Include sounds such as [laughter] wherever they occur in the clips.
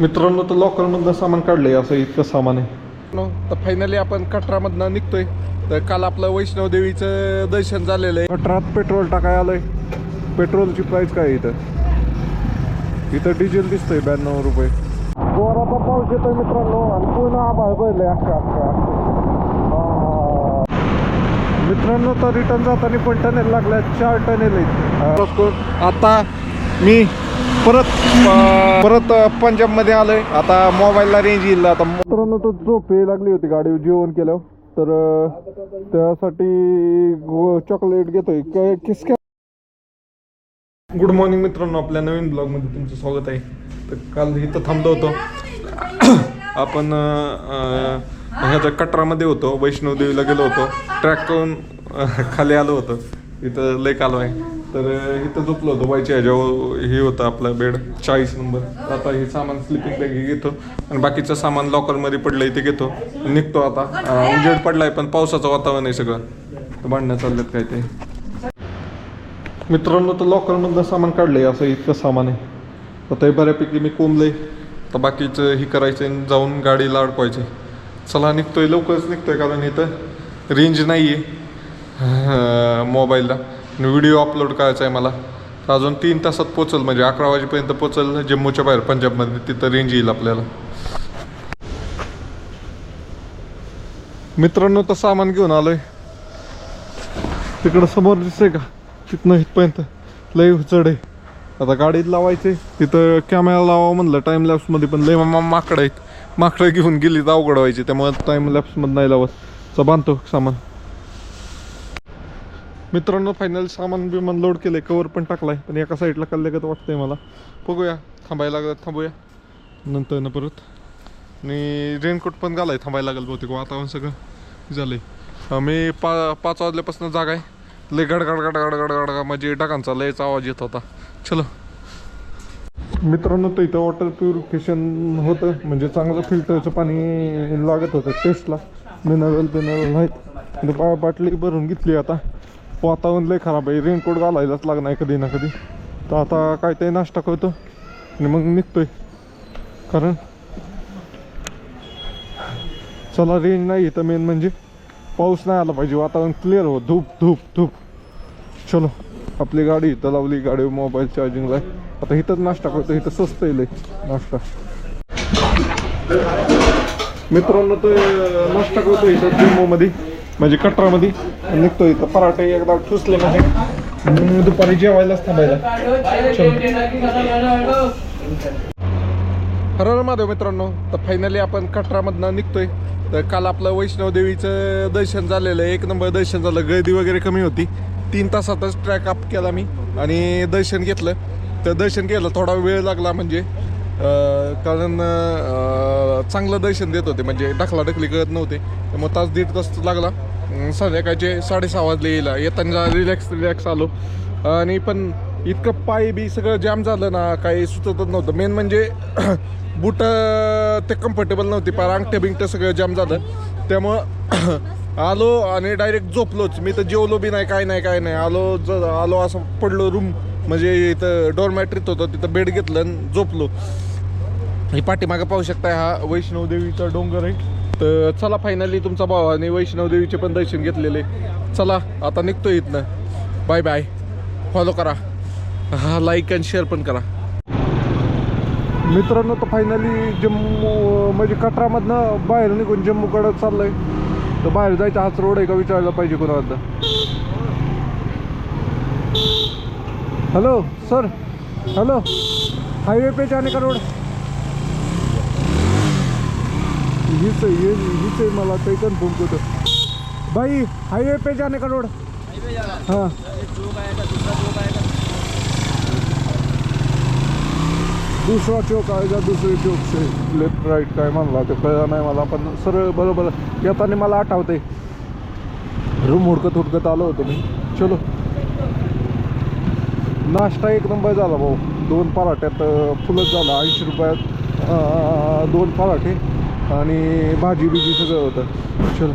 मित्रांनो तर लॉकरमधनं सामान काढलंय असं इतकं सामान आहे. नो तर फायनली आपण कटरामधनं निघतोय. तर काल आपलं वैष्णव देवीचं दर्शन झालेलं आहे. ट्रात पेट्रोल टाकाय आलंय. पेट्रोलची प्राइस काय आहे इथं? इथं डिझेल दिसतंय ब्याण्णव रुपये. जोराचा पाऊस येतोय मित्रांनो आणि पूर्ण आभाळ पडलंय अख्खा अख्खा. मित्रांनो तर रिटर्न जाताना पण टनेल लागल्या चार टनेल आहेत. आता मी परत परत अं, पंजाबमध्ये आलोय. आता मोबाईलला रेंज येईल आता. मित्रांनो तर झोप लागली होती गाडी. जेवण केलं. तर त्यासाठी चॉकलेट घेतोय. काय किस गुड मॉर्निंग मित्रांनो. आपल्या नवीन ब्लॉगमध्ये तुमचं स्वागत आहे. तर काल इथं थांबलो होतो. [coughs] आपण ह्याच्या कटरामध्ये होतो. वैष्णवदेवीला गेलो होतो. ट्रॅक करून खाली आलो होतो. इथं लय कालो आहे. तर इथं झोपलो होतो. बायच्या ह्याच्यावर हे होतं आपलं बेड चाळीस नंबर. आता हे सामान स्लिपिंग बॅग घेतो. आणि बाकीचं सामान लॉकरमध्ये पडलं इथे घेतो. निघतो आता. उजेड पडलाय पण पावसाचं वातावरण आहे सगळं. तर भांडणं चाललेत काय ते. मित्रांनो तर लॉकरमधलं सामान काढलंय. असं इतकं सामान आहे. आता हे बऱ्यापैकी मी कोंबलंय. तर बाकीचं हे करायचं आणि जाऊन गाडीला अडकवायचे चला निघतोय. लवकरच निघतोय कारण इथं रेंज नाही आहे मोबाईलला. आणि व्हिडिओ अपलोड करायचा आहे मला. तर अजून तीन तासात पोचल म्हणजे अकरा वाजेपर्यंत पोचल जम्मूच्या बाहेर पंजाबमध्ये तिथं रेंज येईल आपल्याला. मित्रांनो तर सामान घेऊन आलोय. तिकडं समोर दिसतंय का? तिथनं इथपर्यंत. लय चढ आहे. आता गाडीत लावायचे तिथं कॅमेरा लावा म्हणलं टाइम लॅप्समध्ये पण लय मा माकडं आहेत. माकडं घेऊन गेली तर अवघड व्हायची. त्यामुळे टाइम लॅप्समध्ये नाही लावत. बांधतो सामान. मित्रांनो फायनल सामान बिमान लोड केलंय कवर पण टाकलाय. पण एका साईडला कल्ल्यागत वाटतंय मला. बघूया थांबायला लागलं थांबूया. नंतर ना परत. आणि रेनकोट पण घालाय थांबायला लागेल बहुतेक. वातावरण सगळं झालंय. आहे मी पा पाच वाजल्यापासून जागा आहे लय गडगड गडगड गडगड म्हणजे ढगांचा लयचा आवाज येत होता. चलो. मित्रांनो तर इथं वॉटर प्युरिफिकेशन होतं. म्हणजे चांगलं फिल्टरचं पाणी लागत होतं टेस्टला मिनरल बिनरल नाहीत. बा बाटली भरून घेतली आता. वातावरण लय खराब आहे. रेनकोट घालायलाच लागणार कधी ना कधी. तर आता काहीतरी नाश्ता करतो आणि मग निघतोय. कारण चला रेंज नाही इथं मेन म्हणजे पाऊस नाही आला पाहिजे. वातावरण क्लिअर हो. धूप धूप धूप. चलो आपली गाडी इथं लावली. गाडी मोबाईल चार्जिंगला आता इथंच नाश्ता करतो. इथं स्वस्त येईल नाश्ता. मित्रांनो तो नाश्ता करतो इथं जम्मूमध्ये म्हणजे कटरामध्ये निघतो इथं. पराठे एकदा ठुसले म्हणजे. नाही दुपारी जेवायलाच थांबायला. हर माधव मित्रांनो तर फायनली आपण कटरामधनं निघतोय. तर काल आपलं वैष्णवदेवीचं दर्शन झालेलं आहे. एक नंबर दर्शन झालं. गर्दी वगैरे कमी होती. तीन तासातच ट्रॅक अप केला मी आणि दर्शन घेतलं. तर दर्शन केलं थोडा वेळ लागला म्हणजे कारण चांगलं दर्शन देत होते म्हणजे ढकलाढकली करत नव्हते. त्यामुळे तास दीड तास लागला. संध्याकाळचे साडेसहा वाजले यायला. येताना रिलॅक्स रिलॅक्स आलो. आणि पण इतकं पाय बी सगळं जाम झालं ना काही सुचतच नव्हतं. मेन म्हणजे [coughs] बूट ते कम्फर्टेबल नव्हती पार अंगठ्या बिंगठ्या सगळं जाम झालं. त्यामुळं [coughs] आलो आणि डायरेक्ट झोपलोच. मी तर जेवलो बी नाही काय नाही काय नाही. आलो ज आलो असं पडलो रूम म्हणजे इथं डोरमॅट्रीत होतं तिथं बेड घेतलं आणि झोपलो. हे पाठीमागं पाहू शकता हा वैष्णवदेवीचा डोंगर आहे. तर चला फायनली तुमचा भावाने आणि वैष्णवदेवीचे पण दर्शन घेतलेले. चला आता निघतो इथनं. बाय बाय फॉलो करा. हा लाईक अँड शेअर पण करा. मित्रांनो तर फायनली जम्मू म्हणजे कटरामधनं बाहेर निघून जम्मूकडं चाललंय. तर बाहेर जायचा हाच रोड आहे का विचारायला पाहिजे कोणाला? Hello sir. हेलो हाईवे पे जाने का रोड? हीच आहे ये हीच आहे मला ते पण फोन करतो भाई हाईवे पे जाने का रोड? हां. दुसरा चौक आएगा दुसरे चौक से लेफ्ट राईट काय म्हणला ते कळलं नाही मला पण सरळ बरोबर येताना मला आठवते रूम हुडकत हुडकत आलो होतो मी. चलो. नाश्ता एक नंबर झाला भाऊ. दोन पराठ्यात फुलंच झालं. ऐंशी रुपयात दोन पराठे आणि भाजी बिजी सगळं होतं. चल.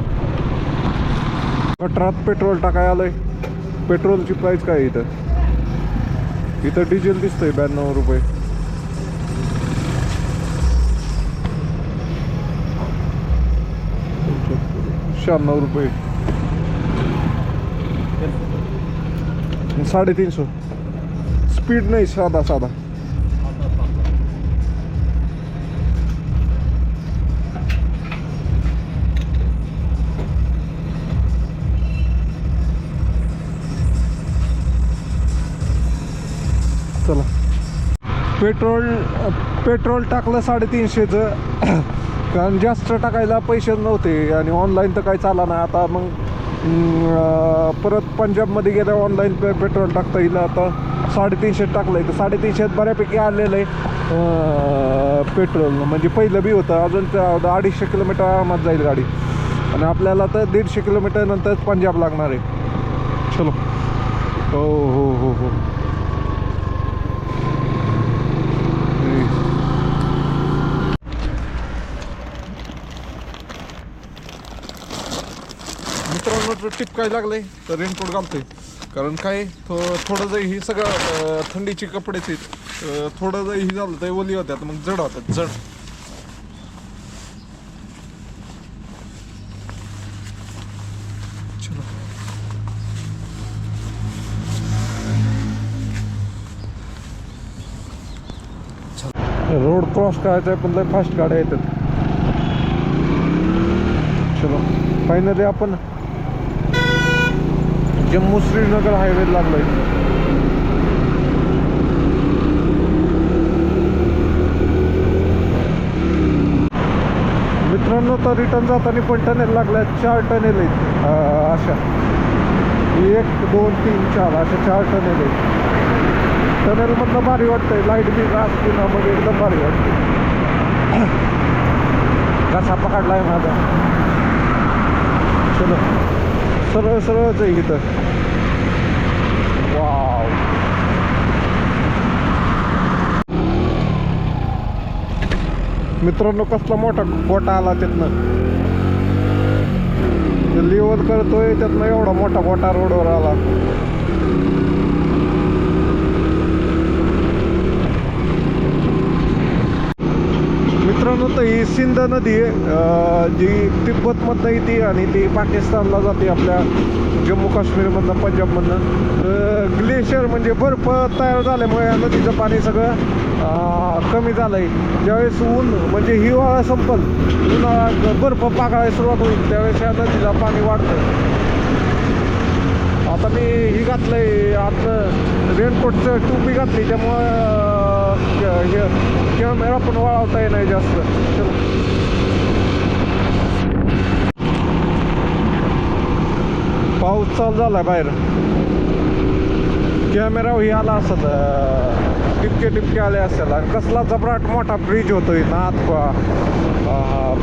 गटरात पेट्रोल टाकाय आलंय. पेट्रोलची प्राईस काय इथं? इथं डिझेल दिसतंय ब्याण्णव रुपये. शहाण्णव रुपये. साडेतीनशे. स्पीड नाही साधा साधा. चला. पेट्रोल पेट्रोल टाकलं साडेतीनशेचं [coughs] कारण जास्त टाकायला पैसे नव्हते आणि ऑनलाईन तर काही चाला नाही. आता मग परत पंजाबमध्ये गेल्या ऑनलाईन पे पेट्रोल टाकता येईल आता. साडेतीनशे टाकलं आहे तर साडेतीनशेत बऱ्यापैकी आलेलं आहे. पेट्रोल. म्हणजे पहिलं बी होतं. अजून त्या अडीचशे किलोमीटर आरामात जाईल गाडी. आणि आपल्याला तर दीडशे किलोमीटर नंतर पंजाब लागणार आहे. चलो. हो हो हो हो. मित्रांनो तो टिप काय लागलंय तर रेनकोट घालतोय. कारण काय थो थोडं जरी ही सगळं थंडीचे कपडेच आहेत थोडं जरी ही झालं तर ओली होत्यात मग जड होतात जड. चलो. रोड क्रॉस करायचा आहे पण लय फास्ट गाड्या येतात. चलो. फायनली आपण जम्मू श्रीनगर हायवे लागलोय. मित्रांनो तर रिटर्न जाताना पण टनेल लागल्या. चार टनेल आहेत. अशा. एक दोन तीन चार. अशा चार टनेल आहेत. टनेलमधनं भारी वाटतंय. लाइट बी असते ना मग एकदम भारी वाटतंय. [clears throat] कसा पकडलाय माझा. चलो. सरळ सरळच आहे इथं. वाव. मित्रांनो कसला मोठा गोटा आला त्यातनं. लिव्हर करतोय त्यातनं एवढा मोठा गोटा रोडवर आला. मित्रांनो तर ही सिंध नदी आहे जी तिब्बतमधनं येते आणि ती पाकिस्तानला जाते आपल्या जम्मू काश्मीरमधनं पंजाबमधनं. ग्लेशियर म्हणजे बर्फ तयार झाल्यामुळे या नदीचं पाणी सगळं कमी झालं आहे ज्यावेळेस ऊन म्हणजे हिवाळा संपल उन्हाळा बर्फ पाकळायला सुरुवात होईल त्यावेळेस या नदीला पाणी वाढतं. आता मी ही घातलं आहे आतलं रेनकोटचं टोपी घातली त्यामुळं हे कॅमेरा पण वाळवता येणार जास्त चलो पाऊस चालू झाला बाहेर कॅमेरा ही आला असत टिपके टिपके आले असेल आणि कसला जबराट मोठा ब्रिज होतोय नात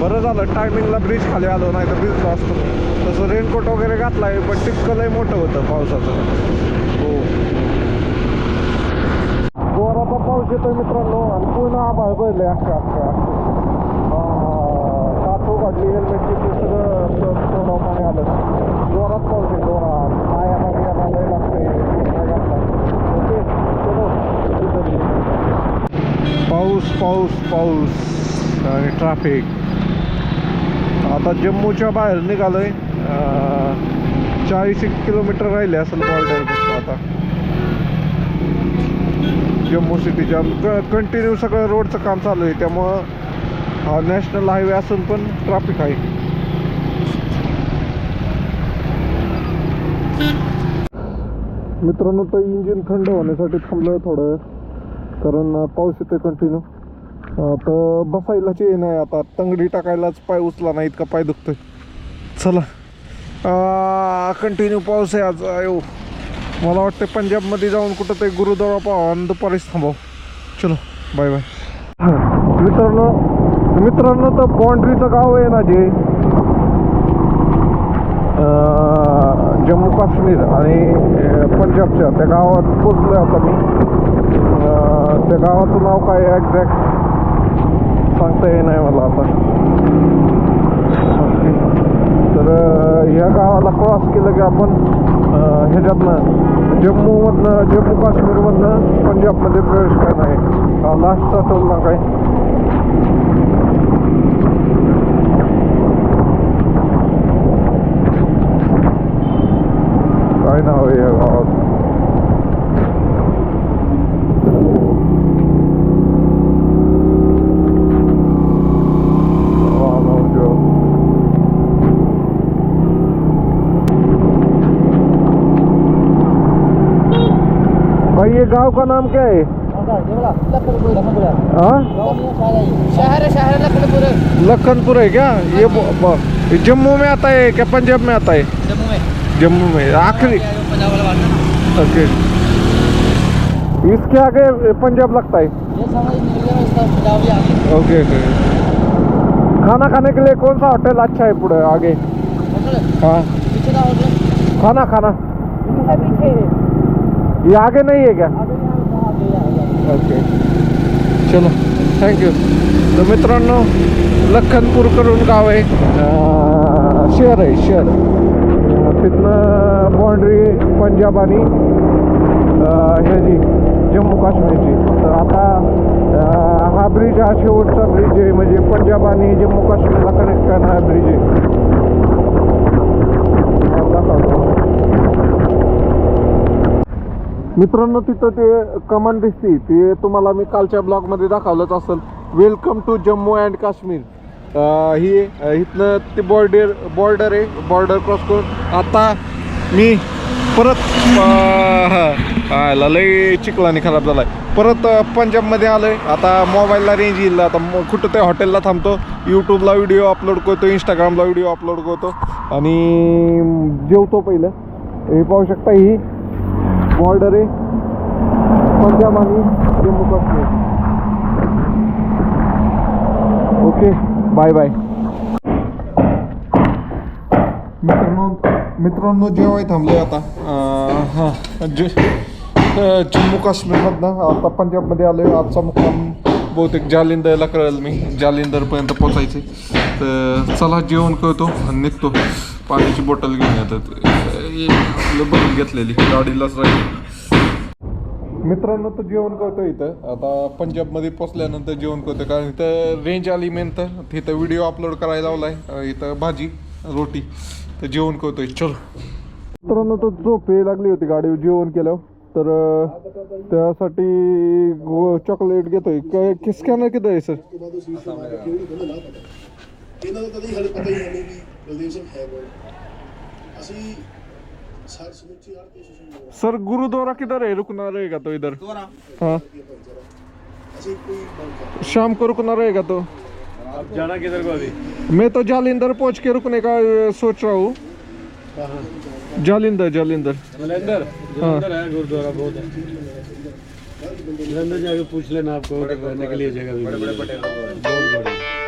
बरं झालं टायमिंगला ब्रिज खाली आलो नाही तर ब्रिजला असतो तसं रेनकोट वगैरे घातलाय पण टिपकं लय मोठं होतं पावसाचं हो जोराचा पाऊस येतोय मित्रांनो आणि पूर्ण आभाळ भरले अख्खा अख्खा साथ उघडली हेल्मेटची ते सगळं स- पाणी आलं जोरात पाऊस आहे जोरात पायाला बियाला लय लागतंय ओके चलो पाऊस पाऊस पाऊस आणि ट्रॅफिक आता जम्मूच्या बाहेर निघालोय. चाळीस एक किलोमीटर राहिले असेल बॉर्डर आता. जम्मू सिटीच्या कंटिन्यू सगळं रोडचं काम चालू आहे. त्यामुळं हा नॅशनल हायवे असून पण ट्रॅफिक आहे. मित्रांनो तर इंजिन थंड होण्यासाठी थांबलं थोडं कारण पाऊस येतोय कंटिन्यू तर बसायलाच ये नाही आता. तंगडी टाकायलाच पाय उचला नाही इतका पाय दुखतोय. चला. कंटिन्यू पाऊस आहे आज. अयो मला वाटतं पंजाबमध्ये जाऊन कुठं ते गुरुद्वारा पाहावं आणि दुपारीच थांबाव. चलो बाय बाय मित्रांनो मित्रांनो तर बाँड्रीचं गाव आहे ना जे? जम्मू काश्मीर आणि पंजाबच्या. त्या गावात पोचलोय आता मी. त्या गावाचं नाव काय एक्झॅक्ट सांगता येणार मला आता. तर ह्या गावाला क्रॉस केलं की आपण ह्याच्यातनं जम्मूमधनं जम्मू काश्मीरमधनं पंजाबमध्ये प्रवेश करणार आहे. लास्टचा टोल नाका आहे. काय नाव आहे या गावाचं? गाँव का नाम क्या है? शहर शहर लखनपुर लखनपुर है क्या? ये जम्मू में आता है क्या? पंजाब में आता है? जम्मू में। जम्मू में आखिरी। ओके। इसके आगे पंजाब लगता है? Okay okay. खाना खाने के लिए कौन सा होटल अच्छा है पूरे आगे? हाँ। खाना खाना। पीछे ये आगे नहीं है क्या? ओके चलो थँक्यू तर मित्रांनो लखनपूर करून गाव आहे. शहर आहे शहर. तिथनं बाँड्री पंजाब आणि ह्याची जम्मू काश्मीरची. तर आता हा ब्रिज हा शेवटचा ब्रिज आहे. म्हणजे पंजाब आणि जम्मू काश्मीरला कनेक्ट करणारा ब्रिज आहे. मित्रांनो तिथं ते कमान दिसते. ते तुम्हाला मी कालच्या ब्लॉगमध्ये दाखवलंच असेल. Welcome to Jammu and Kashmir ही इथनं ते बॉर्डर बॉर्डर आहे. बॉर्डर क्रॉस करून आता मी परत आयला लय चिखलाने खराब झालाय. परत पंजाबमध्ये आलो आहे आता मोबाईलला रेंज येईल. आता कुठं ते हॉटेलला थांबतो. यूट्यूबला व्हिडिओ अपलोड करतो. इंस्टाग्रामला व्हिडिओ अपलोड करतो. आणि जेवतो पहिलं. हे पाहू शकता ही. बॉर्डर आहे. पंजाब आणि Jammu Kashmir okay bye bye मित्रांनो मित्रांनो जेव्हा थांबले आता. हां जे जम्मू काश्मीरमधनं आता पंजाबमध्ये आलो आजचा मुक्काम बहुतेक जालिंदरला कळेल मी. जालिंदरपर्यंत पोचायचे तर चला जेवण करतो निघतो. पाण्याची बॉटल घेऊन येतात. आपलं बघून घेतलेली गाडीलाच राहील. मित्रांनो तर जेवण करतो इथं. आता पंजाबमध्ये पोचल्यानंतर जेवण करतो कारण इथं रेंज आली मेन तर. तिथं व्हिडिओ अपलोड करायला लावलाय. आहे इथं भाजी रोटी. तर जेवण करतोय. चलो. मित्रांनो तर झोप लागली होती गाडीवर. जेवण केलं तर त्यासाठी चॉकलेट घेतोय. काय स्कॅनर किती आहे सर ਇਹਨਾਂ ਦਾ ਕਦੇ ਹਲੇ ਪਤਾ ਹੀ ਹੈ ਨਹੀਂ ਵੀ ਬਲਦੇਵ ਸਿੰਘ ਹੈ ਕੋਲ ਅਸੀਂ ਸਾਰ ਸਮੁੱਚੀ ਹਰ ਕੋਸ਼ਿਸ਼ ਨੂੰ सर गुरुद्वारा किधर है रुकना रहेगा तो इधर हाँ ਅਸੀਂ ਕੋਈ ਮੰਗ ਕਰਦੇ शाम को रुकना रहेगा तो जाना किधर को अभी मैं तो जालिंदर पहुंच के रुकने का अ, सोच रहा हूँ जालिंदर जालिंदर जलंधर जलंधर है गुरुद्वारा बहुत है जलंधर जाके पूछ लेना आपको रहने के लिए जगह भी बड़े बड़े बहुत बड़े दो किलो पालो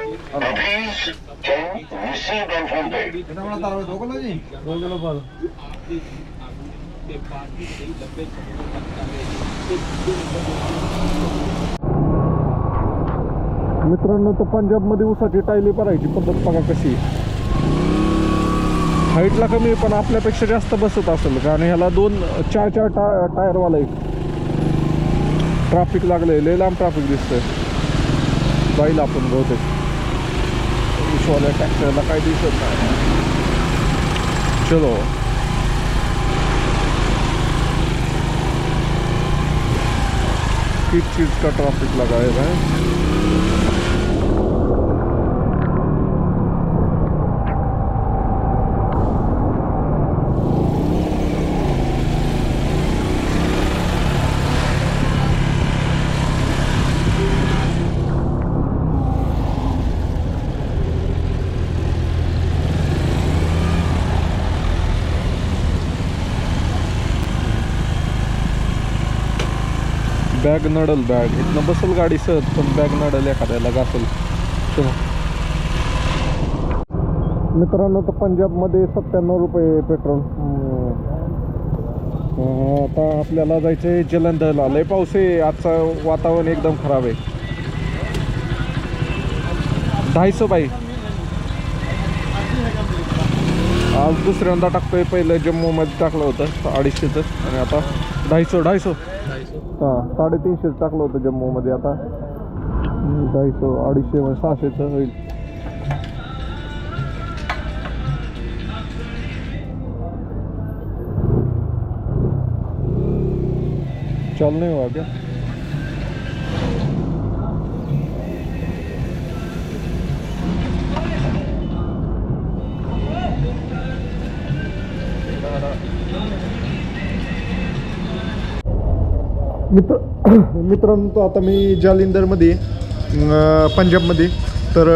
मित्रांनो तर पंजाबमध्ये उसाची टायली भरायची पद्धत बघा कशी हाईटला कमी आहे, पण आपल्यापेक्षा जास्त बसत असेल. कारण ह्याला दोन चार चार टा टायरवाला एक ट्रॅफिक लागलंय लय लांब ट्रॅफिक दिसतंय. जाईल आपण बहुतेक. विश्वाल्या ट्रॅक्टरला काही दिसत नाही चलो किस चीज़ का ट्रैफिक लगाया है बॅग नडल बॅग. इथनं बसल गाडी सहज पण बॅग नडल एखाद्याला घासल. मित्रांनो तर पंजाबमध्ये सत्त्याण्णव रुपये पेट्रोल. आता आपल्याला जायचं आहे जलंधरला. लय पाऊस आहे. आजचं वातावरण एकदम खराब आहे. ढाईसो बाई. आज दुसऱ्यांदा टाकतोय. पहिलं जम्मूमध्ये टाकलं होतं अडीचशेचं. आणि आता ढाईसो ढाईसो हां साडेतीनशे टाकलं होतं जम्मूमध्ये आता. जायचो अडीचशे म्हणजे सहाशेचं होईल. चालणे वाटत मित्र [clears throat] मित्रांनो आता मी जालिंदरमध्ये पंजाबमध्ये. तर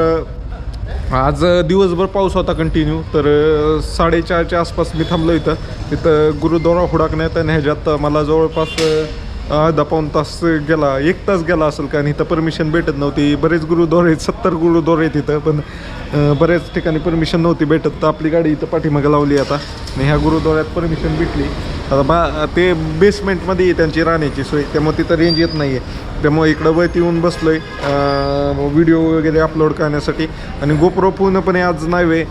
आज दिवसभर पाऊस होता कंटिन्यू तर साडेचारच्या आसपास मी थांबलो इथं. तिथं गुरुद्वारा हुडाकण्यात आणि ह्याच्यात मला जवळपास अर्धा पाऊण तास गेला एक तास गेला असेल कारण इथं परमिशन भेटत नव्हती. बरेच गुरुद्वारे आहेत सत्तर गुरुद्वारे आहेत इथं पण बऱ्याच ठिकाणी परमिशन नव्हती भेटत. तर आपली गाडी इथं पाठीमागे लावली आता. आणि ह्या गुरुद्वाऱ्यात परमिशन भेटली. आता बा ते बेसमेंटमध्ये आहे त्यांची राहण्याची सोय त्यामुळे तिथं रेंज येत नाही आहे त्यामुळे इकडं वरती येऊन बसलो आहे व्हिडिओ वगैरे अपलोड करण्यासाठी. आणि गोप्रो पूर्णपणे आज नाही आहे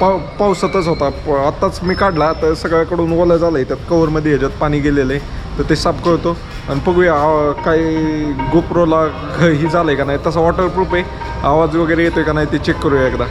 पाव पावसातच होता. प- आत्ताच मी काढला तर सगळ्याकडून ओलं झालं आहे त्यात कवरमध्ये ह्याच्यात पाणी गेलेलं आहे तर ते साफ करतो. आणि बघूया आ, काय गोप्रोला घ ही झालं आहे का नाही. तसा वॉटरप्रूफ आहे. आवाज वगैरे येतो आहे का नाही ते चेक करूया एकदा.